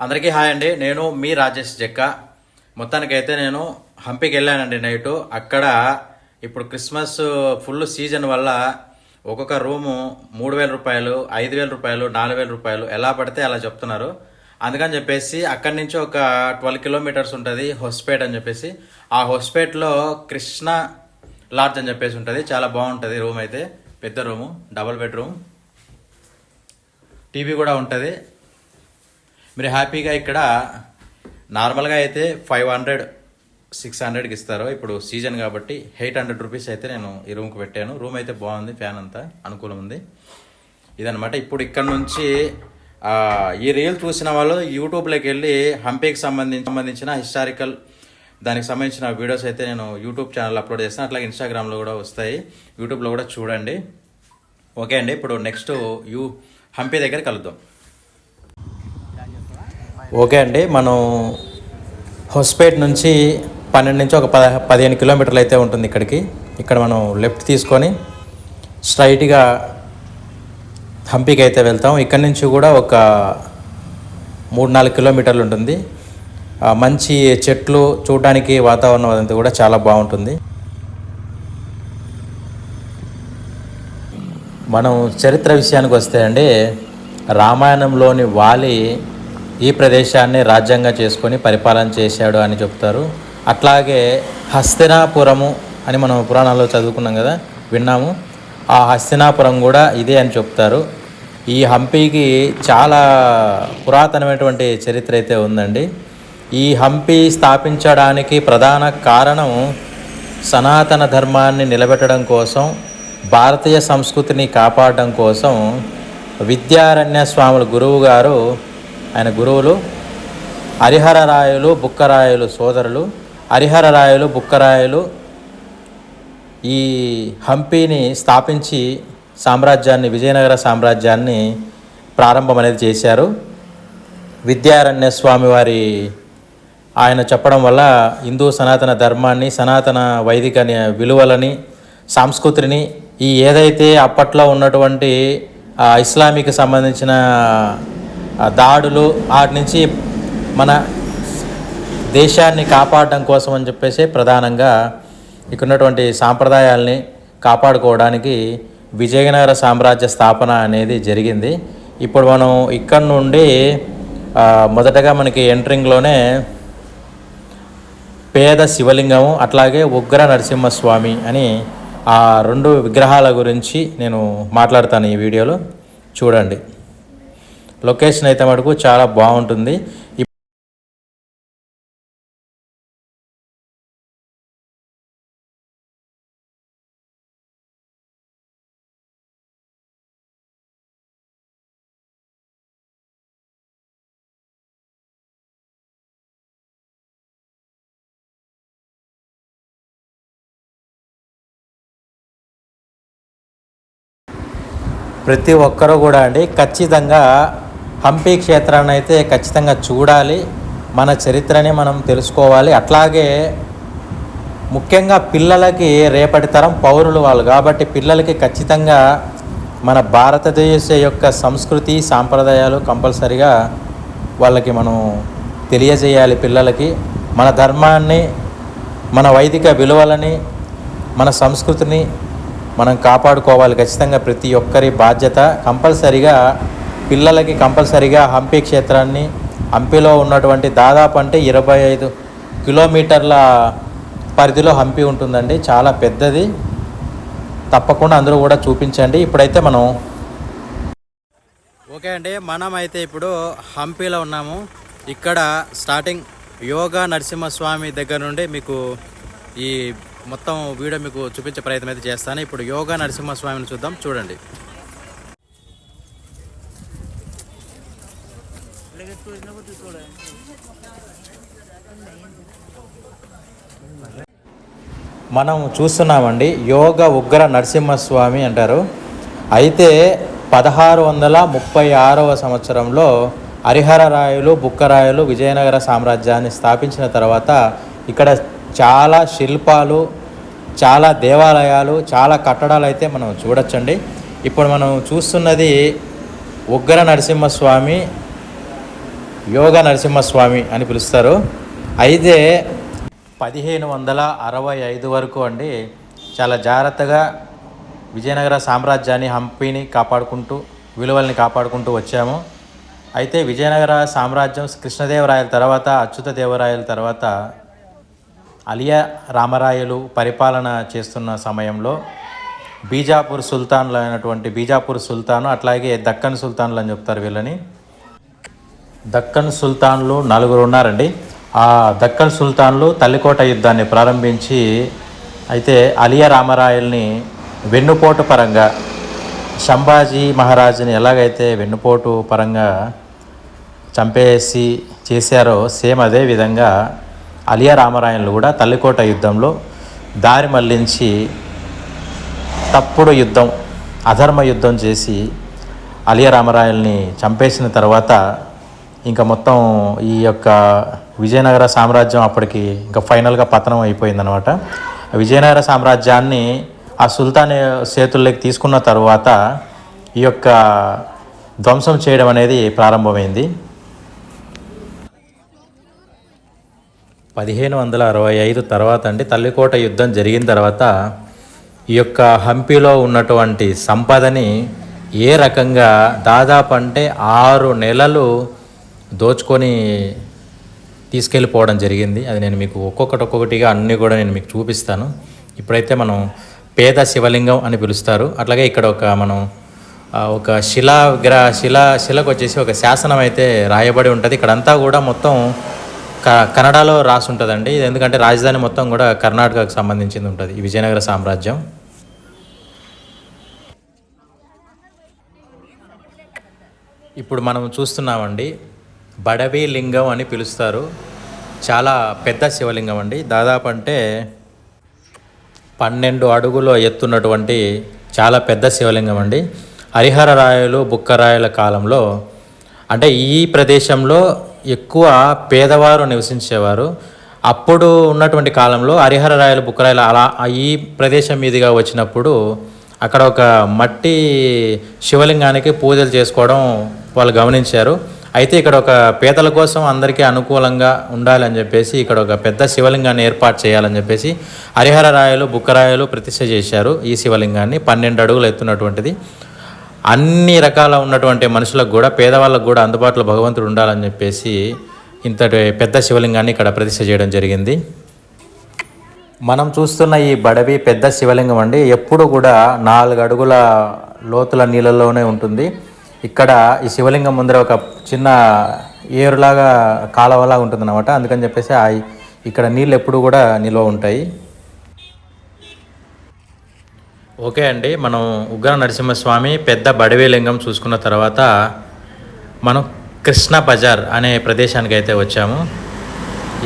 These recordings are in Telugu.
అందరికీ హాయ్ అండి. నేను మీ రాజేష్ జక్క. మొత్తానికైతే నేను హంపికి వెళ్ళానండి నైటు. అక్కడ ఇప్పుడు క్రిస్మస్ ఫుల్ సీజన్ వల్ల ఒక్కొక్క రూము మూడు వేల రూపాయలు ఐదు వేల రూపాయలు నాలుగు వేల రూపాయలు ఎలా పడితే అలా చెప్తున్నారు. అందుకని చెప్పేసి అక్కడి నుంచి ఒక ట్వెల్వ్ కిలోమీటర్స్ ఉంటుంది హొస్పేట్ అని చెప్పేసి. ఆ హొస్పేట్లో కృష్ణ లాడ్జ్ అని చెప్పేసి ఉంటుంది. చాలా బాగుంటుంది రూమ్ అయితే. పెద్ద రూము డబల్ బెడ్రూమ్. టీవీ కూడా ఉంటుంది. మీరు హ్యాపీగా ఇక్కడ నార్మల్గా అయితే ఫైవ్ హండ్రెడ్ సిక్స్ హండ్రెడ్కి ఇస్తారు. ఇప్పుడు సీజన్ కాబట్టి ఎయిట్ హండ్రెడ్ రూపీస్ అయితే నేను ఈ రూమ్కి పెట్టాను. రూమ్ అయితే బాగుంది ఫ్యాన్ అంతా అనుకూలం ఉంది. ఇదనమాట ఇప్పుడు ఇక్కడ నుంచి ఈ రీల్ చూసిన వాళ్ళు యూట్యూబ్లోకి వెళ్ళి హంపీకి సంబంధించి సంబంధించిన హిస్టారికల్ దానికి సంబంధించిన వీడియోస్ అయితే నేను యూట్యూబ్ ఛానల్ అప్లోడ్ చేస్తాను. అట్లాగే ఇన్స్టాగ్రామ్లో కూడా వస్తాయి. యూట్యూబ్లో కూడా చూడండి. ఓకే అండి. ఇప్పుడు నెక్స్ట్ యూ హంపీ దగ్గర కలుద్దాం. ఓకే అండి మనం హొస్పేట్ నుంచి పన్నెండు నుంచి ఒక పద పదిహేను కిలోమీటర్లు అయితే ఉంటుంది ఇక్కడికి. ఇక్కడ మనం లెఫ్ట్ తీసుకొని స్ట్రైట్గా హంపీకి అయితే వెళ్తాం. ఇక్కడ నుంచి కూడా ఒక మూడు నాలుగు కిలోమీటర్లు ఉంటుంది. మంచి చెట్లు చూడడానికి వాతావరణం అదంతా కూడా చాలా బాగుంటుంది. మనం చరిత్ర విషయానికి వస్తే అండి రామాయణంలోని వాలి ఈ ప్రదేశాన్ని రాజ్యంగా చేసుకొని పరిపాలన చేశాడు అని చెప్తారు. అట్లాగే హస్తినాపురము అని మనం పురాణాల్లో చదువుకున్నాం కదా విన్నాము. ఆ హస్తినాపురం కూడా ఇదే అని చెప్తారు. ఈ హంపీకి చాలా పురాతనమైనటువంటి చరిత్ర అయితే ఉందండి. ఈ హంపి స్థాపించడానికి ప్రధాన కారణం సనాతన ధర్మాన్ని నిలబెట్టడం కోసం భారతీయ సంస్కృతిని కాపాడడం కోసం విద్యారణ్య స్వాముల గురువు గారు ఆయన గురువులు హరిహరరాయలు బుక్కరాయలు సోదరులు హరిహరరాయలు బుక్కరాయలు ఈ హంపీని స్థాపించి సామ్రాజ్యాన్ని విజయనగర సామ్రాజ్యాన్ని ప్రారంభం అనేది చేశారు. విద్యారణ్య స్వామి వారి ఆయన చెప్పడం వల్ల హిందూ సనాతన ధర్మాన్ని సనాతన వైదిక విలువలని సంస్కృతిని ఈ ఏదైతే అప్పట్లో ఉన్నటువంటి ఇస్లామిక్ సంబంధించిన దాడులు వాటి నుంచి మన దేశాన్ని కాపాడడం కోసం అని చెప్పేసి ప్రధానంగా ఇక్కడున్నటువంటి సాంప్రదాయాల్ని కాపాడుకోవడానికి విజయనగర సామ్రాజ్య స్థాపన అనేది జరిగింది. ఇప్పుడు మనం ఇక్కడ నుండి మొదటగా మనకి ఎంట్రింగ్లోనే పేద శివలింగము అట్లాగే ఉగ్ర నరసింహస్వామి అని ఆ రెండు విగ్రహాల గురించి నేను మాట్లాడతాను ఈ వీడియోలో. చూడండి. లొకేషన్ అయితే మటుకు చాలా బాగుంటుంది. ఇప్- ప్రతి ఒక్కరూ కూడా అండి ఖచ్చితంగా హంపి క్షేత్రాన్ని అయితే ఖచ్చితంగా చూడాలి. మన చరిత్రని మనం తెలుసుకోవాలి. అట్లాగే ముఖ్యంగా పిల్లలకి రేపటి తరం పౌరులు వాళ్ళు కాబట్టి పిల్లలకి ఖచ్చితంగా మన భారతదేశ యొక్క సంస్కృతి సాంప్రదాయాలు కంపల్సరిగా వాళ్ళకి మనం తెలియజేయాలి పిల్లలకి. మన ధర్మాన్ని మన వైదిక విలువలని మన సంస్కృతిని మనం కాపాడుకోవాలి ఖచ్చితంగా ప్రతి ఒక్కరి బాధ్యత. కంపల్సరిగా పిల్లలకి కంపల్సరిగా హంపి క్షేత్రాన్ని హంపిలో ఉన్నటువంటి దాదాపు అంటే ఇరవై ఐదు కిలోమీటర్ల పరిధిలో హంపి ఉంటుందండి. చాలా పెద్దది. తప్పకుండా అందరూ కూడా చూపించండి. ఇప్పుడైతే మనం ఓకే అండి మనం అయితే ఇప్పుడు హంపీలో ఉన్నాము. ఇక్కడ స్టార్టింగ్ యోగా నరసింహస్వామి దగ్గర నుండి మీకు ఈ మొత్తం వీడియో మీకు చూపించే ప్రయత్నం అయితే చేస్తాను. ఇప్పుడు యోగా నరసింహస్వామిని చూద్దాం చూడండి. మనం చూస్తున్నామండి యోగ ఉగ్ర నరసింహస్వామి అంటారు. అయితే పదహారు వందల ముప్పై ఆరవ సంవత్సరంలో హరిహరరాయలు బుక్కరాయలు విజయనగర సామ్రాజ్యాన్ని స్థాపించిన తర్వాత ఇక్కడ చాలా శిల్పాలు చాలా దేవాలయాలు చాలా కట్టడాలు అయితే మనం చూడొచ్చండి. ఇప్పుడు మనం చూస్తున్నది ఉగ్ర నరసింహస్వామి యోగ నరసింహస్వామి అని పిలుస్తారు. అయితే పదిహేను వందల అరవై ఐదు వరకు అండి చాలా జాగ్రత్తగా విజయనగర సామ్రాజ్యాన్ని హంపీని కాపాడుకుంటూ విలువల్ని కాపాడుకుంటూ వచ్చాము. అయితే విజయనగర సామ్రాజ్యం కృష్ణదేవరాయల తర్వాత అచ్యుత దేవరాయల తర్వాత అలియా రామరాయలు పరిపాలన చేస్తున్న సమయంలో బీజాపూర్ సుల్తాన్లు అయినటువంటి బీజాపూర్ సుల్తాను అట్లాగే దక్కన్ సుల్తాన్లు అని చెప్తారు వీళ్ళని. దక్కన్ సుల్తాన్లు నలుగురు ఉన్నారండి. ఆ దక్కన్ సుల్తాన్లు తల్లికోట యుద్ధాన్ని ప్రారంభించి అయితే అలియా రామరాయల్ని వెన్నుపోటు పరంగా సంభాజీ మహారాజుని ఎలాగైతే వెన్నుపోటు పరంగా చంపేసి చేశారో సేమ్ అదే విధంగా అలియా రామరాయన్లు కూడా తల్లికోట యుద్ధంలో దారి మళ్ళించి తప్పుడు యుద్ధం అధర్మ యుద్ధం చేసి అలియా రామరాయల్ని చంపేసిన తర్వాత ఇంకా మొత్తం ఈ యొక్క విజయనగర సామ్రాజ్యం అప్పటికి ఇంకా ఫైనల్గా పతనం అయిపోయిందనమాట విజయనగర సామ్రాజ్యాన్ని ఆ సుల్తాన్ చేతుల్లోకి తీసుకున్న తర్వాత ఈ యొక్క ధ్వంసం చేయడం అనేది ప్రారంభమైంది. పదిహేను వందల అరవై ఐదు తర్వాత అండి తల్లికోట యుద్ధం జరిగిన తర్వాత ఈ యొక్క హంపీలో ఉన్నటువంటి సంపదని ఏ రకంగా దాదాపు అంటే ఆరు నెలలు దోచుకొని తీసుకెళ్ళిపోవడం జరిగింది. అది నేను మీకు ఒక్కొక్కటి ఒక్కొక్కటిగా అన్నీ కూడా నేను మీకు చూపిస్తాను. ఇప్పుడైతే మనం పేద శివలింగం అని పిలుస్తారు. అట్లాగే ఇక్కడ ఒక మనం ఒక శిలా విగ్రహ శిలా శిలకు వచ్చేసి ఒక శాసనం అయితే రాయబడి ఉంటుంది. ఇక్కడంతా కూడా మొత్తం క కన్నడలో రాసి ఉంటుందండి. ఇది ఎందుకంటే రాజధాని మొత్తం కూడా కర్ణాటకకు సంబంధించింది ఉంటుంది. ఈ విజయనగర సామ్రాజ్యం. ఇప్పుడు మనం చూస్తున్నామండి. బడవి లింగం అని పిలుస్తారు. చాలా పెద్ద శివలింగం అండి. దాదాపు అంటే పన్నెండు అడుగుల ఎత్తున్నటువంటి చాలా పెద్ద శివలింగం అండి. హరిహర రాయలు బుక్కరాయల కాలంలో అంటే ఈ ప్రదేశంలో ఎక్కువ పేదవారు నివసించేవారు. అప్పుడు ఉన్నటువంటి కాలంలో హరిహర రాయలు బుక్కరాయలు అలా ఈ ప్రదేశం మీదుగా వచ్చినప్పుడు అక్కడ ఒక మట్టి శివలింగానికి పూజలు చేసుకోవడం వాళ్ళు గమనించారు. అయితే ఇక్కడ ఒక పేదల కోసం అందరికీ అనుకూలంగా ఉండాలని చెప్పేసి ఇక్కడ ఒక పెద్ద శివలింగాన్ని ఏర్పాటు చేయాలని చెప్పేసి హరిహర రాయలు బుక్కరాయలు ప్రతిష్ఠ చేశారు ఈ శివలింగాన్ని. పన్నెండు అడుగులు ఎత్తున్నటువంటిది. అన్ని రకాల ఉన్నటువంటి మనుషులకు కూడా పేదవాళ్ళకు కూడా అందుబాటులో భగవంతుడు ఉండాలని చెప్పేసి ఇంతటి పెద్ద శివలింగాన్ని ఇక్కడ ప్రతిష్ఠ చేయడం జరిగింది. మనం చూస్తున్న ఈ బడవి పెద్ద శివలింగం అండి. ఎప్పుడు కూడా నాలుగు అడుగుల లోతుల నీళ్ళలోనే ఉంటుంది. ఇక్కడ ఈ శివలింగం ముందర ఒక చిన్న ఏరులాగా కాలవలా ఉంటుంది అనమాట అందుకని చెప్పేసి ఆ ఇక్కడ నీళ్ళు ఎప్పుడు కూడా నిల్వ ఉంటాయి. ఓకే అండి. మనం ఉగ్ర నరసింహస్వామి పెద్ద బడవీలింగం చూసుకున్న తర్వాత మనం కృష్ణ బజార్ అనే ప్రదేశానికి అయితే వచ్చాము.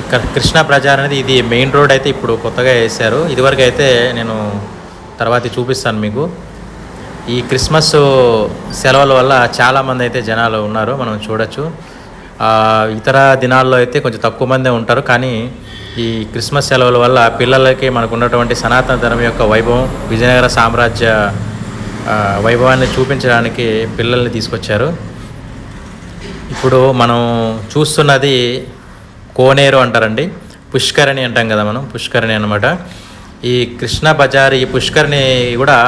ఇక్కడ కృష్ణ బజార్ అనేది ఇది మెయిన్ రోడ్ అయితే ఇప్పుడు కొత్తగా వేశారు. ఇదివరకు అయితే నేను తర్వాత చూపిస్తాను మీకు. ఈ క్రిస్మస్ సెలవుల వల్ల చాలామంది అయితే జనాలు ఉన్నారు మనం చూడొచ్చు. ఇతర దినాల్లో అయితే కొంచెం తక్కువ మందే ఉంటారు కానీ ఈ క్రిస్మస్ సెలవుల వల్ల పిల్లలకి మనకు ఉన్నటువంటి సనాతన ధర్మం యొక్క వైభవం విజయనగర సామ్రాజ్య వైభవాన్ని చూపించడానికి పిల్లల్ని తీసుకొచ్చారు. ఇప్పుడు మనం చూస్తున్నది కోనేరు అంటారండి. పుష్కరిణి అంటాం కదా మనం పుష్కరిణి అనమాట ఈ కృష్ణ బజార్ ఈ పుష్కరిణి కూడా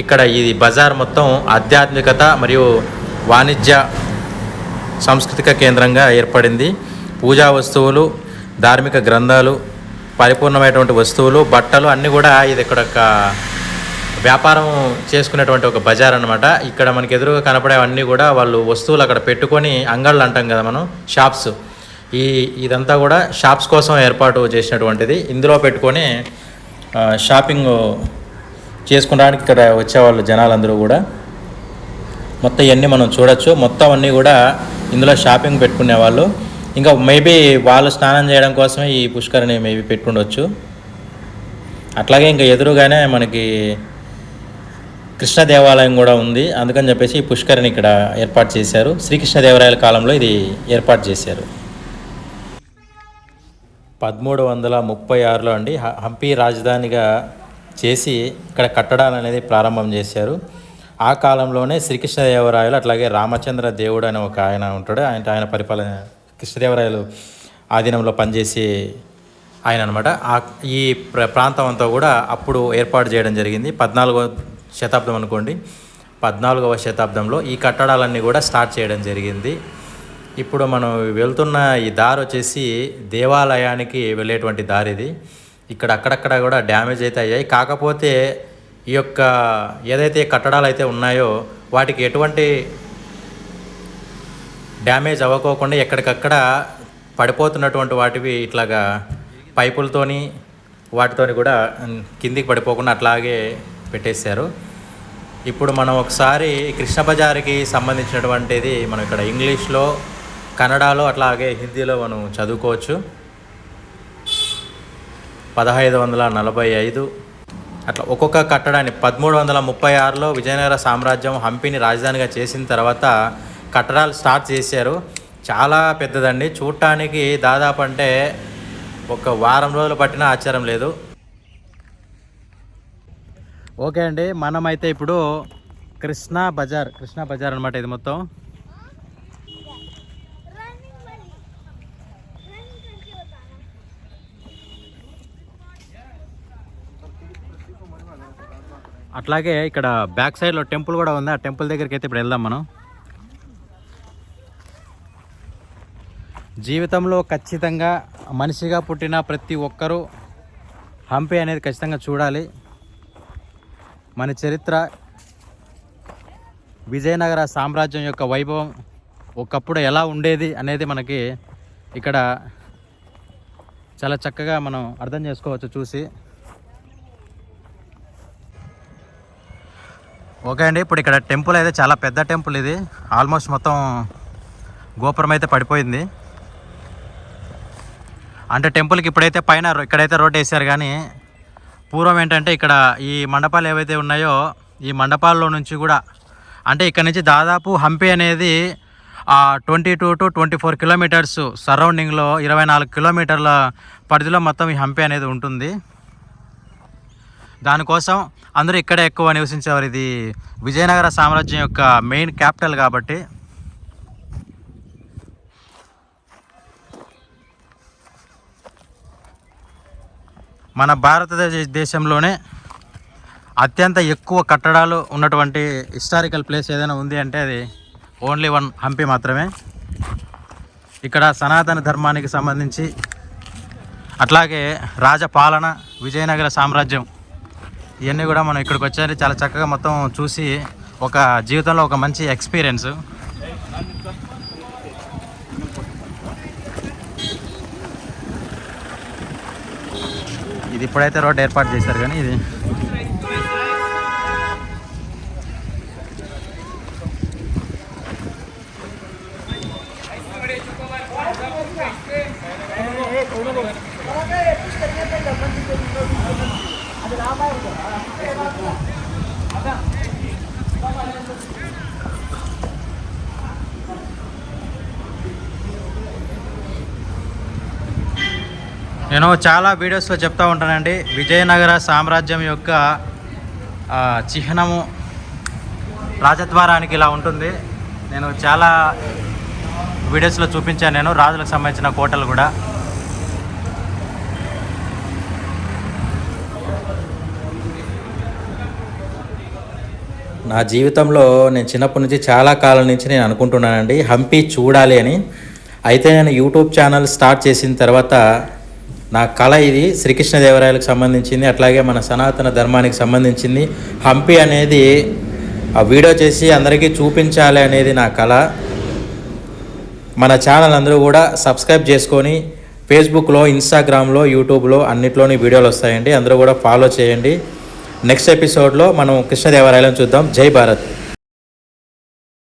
ఇక్కడ ఈ బజార్ మొత్తం ఆధ్యాత్మికత మరియు వాణిజ్య సాంస్కృతిక కేంద్రంగా ఏర్పడింది. పూజా వస్తువులు ధార్మిక గ్రంథాలు పరిపూర్ణమైనటువంటి వస్తువులు బట్టలు అన్నీ కూడా ఇది ఇక్కడ ఒక వ్యాపారం చేసుకునేటువంటి ఒక బజార్ అనమాట ఇక్కడ మనకి ఎదురుగా కనపడేవన్నీ కూడా వాళ్ళు వస్తువులు అక్కడ పెట్టుకొని అంగళ్ళు అంటాం కదా మనం షాప్స్. ఈ ఇదంతా కూడా షాప్స్ కోసం ఏర్పాటు చేసినటువంటిది. ఇందులో పెట్టుకొని షాపింగ్ చేసుకోవడానికి ఇక్కడ వచ్చేవాళ్ళు జనాలందరూ కూడా. మొత్తం ఇవన్నీ మనం చూడొచ్చు. మొత్తం అన్నీ కూడా ఇందులో షాపింగ్ పెట్టుకునే వాళ్ళు. ఇంకా మేబీ వాళ్ళు స్నానం చేయడం కోసమే ఈ పుష్కరిని మేబీ పెట్టుకుండొచ్చు అట్లాగే ఇంకా ఎదురుగానే మనకి కృష్ణ దేవాలయం కూడా ఉంది. అందుకని చెప్పేసి ఈ పుష్కరిని ఇక్కడ ఏర్పాటు చేశారు. శ్రీకృష్ణదేవరాయల కాలంలో ఇది ఏర్పాటు చేశారు. పదమూడు వందల ముప్పై ఆరులో అండి హ- హంపి రాజధానిగా చేసి ఇక్కడ కట్టడాలు అనేది ప్రారంభం చేశారు. ఆ కాలంలోనే శ్రీకృష్ణదేవరాయలు అట్లాగే రామచంద్ర దేవుడు అనే ఒక ఆయన ఉంటాడు. ఆయన ఆయన పరిపాలన కృష్ణదేవరాయలు ఆధీనంలో పనిచేసే ఆయన అనమాట ఈ ప్ర ప్రాంతం అంతా కూడా అప్పుడు ఏర్పాటు చేయడం జరిగింది. పద్నాలుగవ శతాబ్దం అనుకోండి. పద్నాలుగవ శతాబ్దంలో ఈ కట్టడాలన్నీ కూడా స్టార్ట్ చేయడం జరిగింది. ఇప్పుడు మనం వెళ్తున్న ఈ దారి వచ్చేసి దేవాలయానికి వెళ్ళేటువంటి దారి ఇది. ఇక్కడ అక్కడక్కడ కూడా డ్యామేజ్ అయితే అయ్యాయి. కాకపోతే ఈ యొక్క ఏదైతే కట్టడాలు అయితే ఉన్నాయో వాటికి ఎటువంటి డ్యామేజ్ అవ్వకోకుండా ఎక్కడికక్కడ పడిపోతున్నటువంటి వాటివి ఇట్లాగా పైపులతోని వాటితోని కూడా కిందికి పడిపోకుండా అట్లాగే పెట్టేశారు. ఇప్పుడు మనం ఒకసారి కృష్ణ బజార్కి సంబంధించినటువంటిది మనం ఇక్కడ ఇంగ్లీష్లో కన్నడలో అట్లాగే హిందీలో మనం చదువుకోవచ్చు. పదహైదు వందల నలభై ఐదు. అట్లా ఒక్కొక్క కట్టడాన్ని పదమూడు వందల ముప్పై ఆరులో విజయనగర సామ్రాజ్యం హంపిని రాజధానిగా చేసిన తర్వాత కట్టడాలు స్టార్ట్ చేశారు. చాలా పెద్దదండి. చూడటానికి దాదాపు అంటే ఒక వారం రోజులు పట్టినా ఆశ్చర్యం లేదు. ఓకే అండి. మనమైతే ఇప్పుడు కృష్ణా బజార్ కృష్ణా బజార్ అనమాట ఇది మొత్తం. అట్లాగే ఇక్కడ బ్యాక్ సైడ్లో టెంపుల్ కూడా ఉంది. ఆ టెంపుల్ దగ్గరికి అయితే ఇప్పుడు వెళ్దాం మనం. జీవితంలో ఖచ్చితంగా మనిషిగా పుట్టిన ప్రతి ఒక్కరూ హంపి అనేది ఖచ్చితంగా చూడాలి. మన చరిత్ర విజయనగర సామ్రాజ్యం యొక్క వైభవం ఒకప్పుడు ఎలా ఉండేది అనేది మనకి ఇక్కడ చాలా చక్కగా మనం అర్థం చేసుకోవచ్చు చూసి. ఓకే అండి ఇప్పుడు ఇక్కడ టెంపుల్ అయితే చాలా పెద్ద టెంపుల్ ఇది. ఆల్మోస్ట్ మొత్తం గోపురం అయితే పడిపోయింది. అంటే టెంపుల్కి ఇప్పుడైతే పైన ఇక్కడైతే రోడ్ వేసారు కానీ పూర్వం ఏంటంటే ఇక్కడ ఈ మండపాలు ఏవైతే ఉన్నాయో ఈ మండపాల్లో నుంచి కూడా అంటే ఇక్కడ నుంచి దాదాపు హంపి అనేది twenty two to twenty four kilometres సరౌండింగ్లో ఇరవై నాలుగు కిలోమీటర్ల పరిధిలో మొత్తం ఈ హంపి అనేది ఉంటుంది. దానికోసం అందరూ ఇక్కడే ఎక్కువ నివసించేవారు. ఇది విజయనగర సామ్రాజ్యం యొక్క మెయిన్ క్యాపిటల్ కాబట్టి. మన భారతదేశ దేశంలోనే అత్యంత ఎక్కువ కట్టడాలు ఉన్నటువంటి హిస్టారికల్ ప్లేస్ ఏదైనా ఉంది అంటే అది ఓన్లీ వన్ హంపి మాత్రమే. ఇక్కడ సనాతన ధర్మానికి సంబంధించి అట్లాగే రాజపాలన విజయనగర సామ్రాజ్యం ఇవన్నీ కూడా మనం ఇక్కడికి వచ్చారు చాలా చక్కగా మొత్తం చూసి ఒక జీవితంలో ఒక మంచి ఎక్స్పీరియన్స్. ఇది ఇప్పుడైతే రోడ్ ఏర్పాటు చేశారు కానీ ఇది నేను చాలా వీడియోస్లో చెప్తూ ఉంటానండి. విజయనగర సామ్రాజ్యం యొక్క చిహ్నము రాజద్వారానికి ఇలా ఉంటుంది. నేను చాలా వీడియోస్లో చూపించాను నేను రాజులకు సంబంధించిన కోటలు కూడా. నా జీవితంలో నేను చిన్నప్పటి నుంచి చాలా కాలం నుంచి నేను అనుకుంటున్నానండి హంపి చూడాలి అని. అయితే నేను యూట్యూబ్ ఛానల్ స్టార్ట్ చేసిన తర్వాత నా కళ ఇది శ్రీకృష్ణదేవరాయలకు సంబంధించింది అట్లాగే మన సనాతన ధర్మానికి సంబంధించింది. హంపి అనేది ఆ వీడియో చేసి అందరికీ చూపించాలి అనేది నా కళ. మన ఛానల్ అందరూ కూడా సబ్స్క్రైబ్ చేసుకొని ఫేస్బుక్లో ఇన్స్టాగ్రామ్లో యూట్యూబ్లో అన్నిట్లోని వీడియోలు వస్తాయండి. అందరూ కూడా ఫాలో చేయండి. నెక్స్ట్ ఎపిసోడ్లో మనం కృష్ణదేవరాయలను చూద్దాం. జై భారత్.